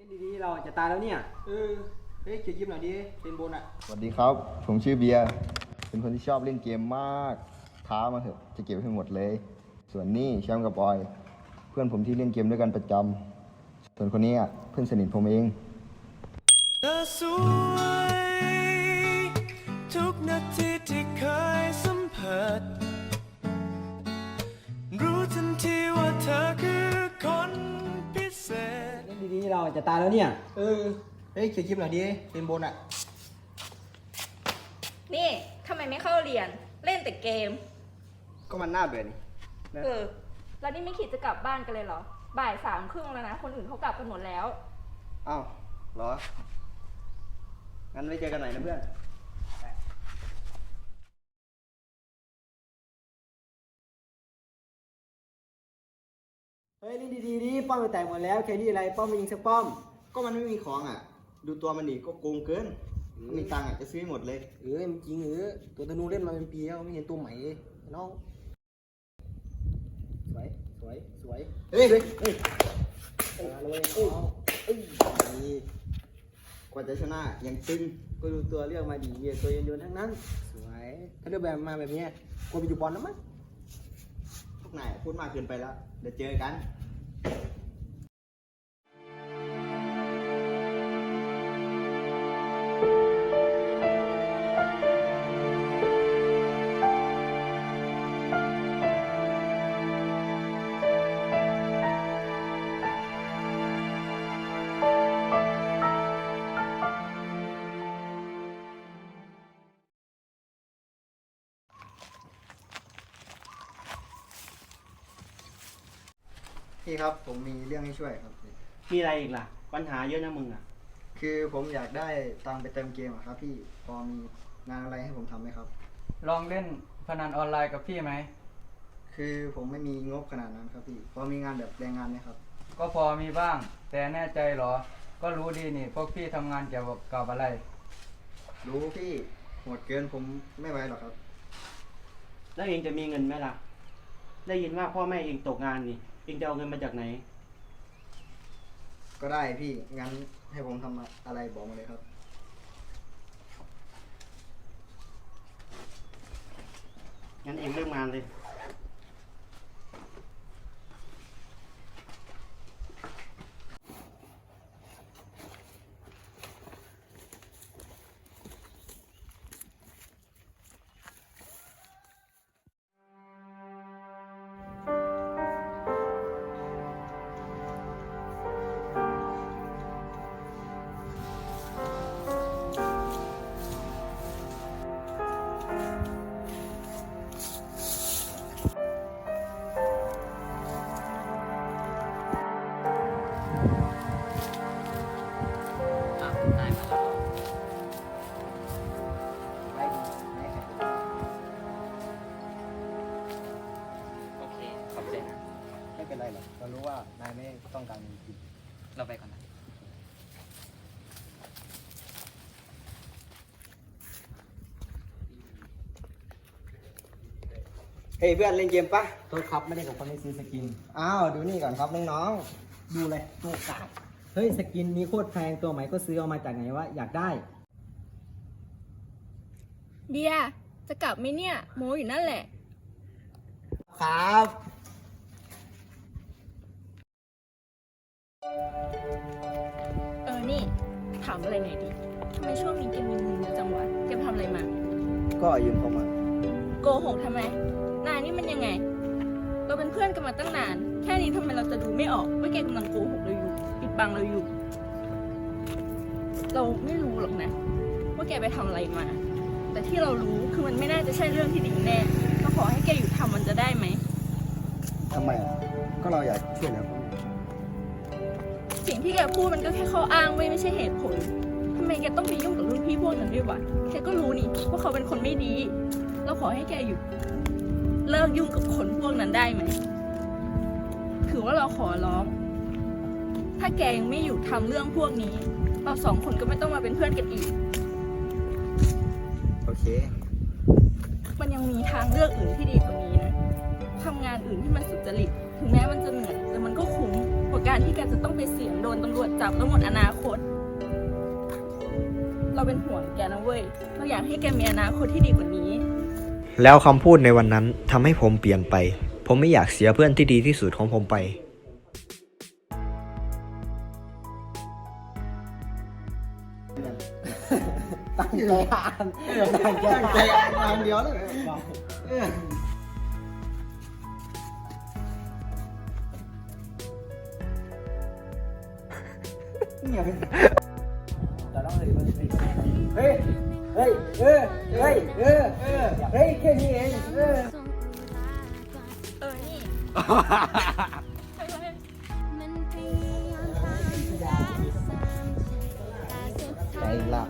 ล่นดีๆเราจะตายแล้วเนี่ย เออ เฮ้ยเขียนยิ้มหน่อยดิเป็นบนอะ สวัสดีครับ ผมชื่อเบียร์ เป็นคนที่ชอบเล่นเกมมาก ท้ามาเถอะ จะเก็บให้หมดเลย ส่วนนี่แชมป์กับบอย เพื่อนผมที่เล่นเกมด้วยกันประจำส่วนคนนี้อะเพื่อนสนิทผมเอง เธอสวยทุกนาทีที่เคย จะตายแล้วเนี่ย เออ เฮ้ยเขียนยิ้มหน่อยดิเป็นบนอะ นี่ทำไมไม่เข้าเรียน เล่นแต่เกม ก็มันน่าเบื่อนี่นะเออ แล้วนี่ไม่คิดจะกลับบ้านกันเลยเหรอ บ่ายสามครึ่งแล้วนะ คนอื่นเขากลับกันหมดแล้ว อ้าวเหรอ งั้นไว้เจอกันหน่อยนะเพื่อน เฮ้ยเล่นดีๆดิป้อมไปแตกหมดแล้วแครี่อะไรป้อมไปยิงสักป้อม ก็มันไม่มีของอะ ดูตัวมันดิก็โกงเกินถ้ามีตังค์อะจะซื้อให้หมดเลย เออมันจริงเออตัวธนูเล่นมาเป็นปีแล้วไม่เห็นตัวใหม่เลยน้องสวยสวยสวยเฮ้ยเฮ้ยเฮ้ยมาเลยเอาเอ้ยนี่กว่าจะชนะยังตึงก็ดูตัวเลือกมาดีเหี้ยตัวโยนๆทั้งนั้น สวยถ้าเลือกแบบมาแบบเนี้ยกลัวไปอยู่บอลแล้วมั้งพวก นายพูดมากเกินไปแล้ว เดี๋ยวเจอกัน พี่ครับผมมีเรื่องให้ช่วยครับมีอะไรอีกล่ะ ปัญหาเยอะนะมึงอะ คือผมอยากได้ตังค์ไปเติมเกมอะครับ พี่พอมีงานอะไรให้ผมทำไหมครับ ลองเล่นพนันออนไลน์กับพี่ไหม คือผมไม่มีงบขนาดนั้นครับพี่พอมีงานแบบแรงงานไหมครับ ก็พอมีบ้าง แต่แน่ใจเหรอ ก็รู้ดีนี่ พวกพี่ทำงานเกี่ยวกับกับอะไร รู้พี่โหดเกินผมไม่ไหวหรอกครับ แล้วเองจะมีเงินไหมล่ะ ได้ยินว่าพ่อแม่เองตกงานนี่เองจะเอาเงินมาจากไหน ก็ได้พี่ งั้นให้ผมทำอะไรบอกมาเลยครับ งั้นเองเริ่มงานเลย รอกเรารู้ว่านายไม่ต้องการเงินจริงเราไปก่อนนะ เฮ้ยเพื่อนเล่นเกมปะโทษครับไม่ได้กับคนไม่ซื้อสกิน อ้าวดูนี่ก่อนครับน้องดูเลยตัวกาดเฮ้ยสกินนี้โคตรแพงตัวใหม่ก็ซื้อเอามาจากไหนวะอยากได้ เดียจะกลับไหมเนี่ยโมอยู่นั่นแหละๆครับ เออ นี่ ถามอะไรหน่อยดิทำไมช่วงนี้แกมีเงินเยอะจังวะแกไปทำอะไรมา ก็ยืมเข้ามาโกหกทำไม นายนี่มันยังไง เราเป็นเพื่อนกันมาตั้งนาน แค่นี้ทำไมเราจะดูไม่ออกว่าแกกำลังโกหกเราอยู่ ปิดบังเราอยู่ เราไม่รู้หรอกนะ ว่าแกไปทำอะไรมา แต่ที่เรารู้คือมันไม่น่าจะใช่เรื่องที่ดีแน่เราขอให้แกอยู่ทำมันจะได้ไหม ทำไมอะก็เราอยากช่วยเหลือคนอื่น สิ่งที่แกพูดมันก็แค่ข้ออ้างไม่ไม่ใช่เหตุผลทำไมแกต้องไปยุ่งกับรุ่นพี่พวกนั้นด้วยวะแกก็รู้นี่ว่าเขาเป็นคนไม่ดีเราขอให้แกหยุดเลิกยุ่งกับคนพวกนั้นได้ไหมถือว่าเราขอร้อง ถ้าแกยังไม่หยุดทำเรื่องพวกนี้ เราสองคนก็ไม่ต้องมาเป็นเพื่อนกันอีก โอเค มันยังมีทางเลือกอื่นที่ดีกว่านี้นะทำงานอื่นที่มันสุจริต ถึงแม้มัน ก็คุ้มกว่าการที่แกจะต้องไปเสี่ยงโดนตำรวจจับแล้วหมดอนาคต เราเป็นห่วงแกนะเว้ย เราอยากให้แกมีอนาคตที่ดีกว่านี้ แล้วคำพูดในวันนั้นทำให้ผมเปลี่ยนไป ผมไม่อยากเสียเพื่อนที่ดีที่สุดของผมไปตั้งใจอ่านตั้งใจตั้งใจอ่านอย่างเดียวเลย เงียบเฮ้ย เฮ้ย เออ เฮ้ย เออ เฮ้ยแค่นี้เองเออเออนี่ใจละ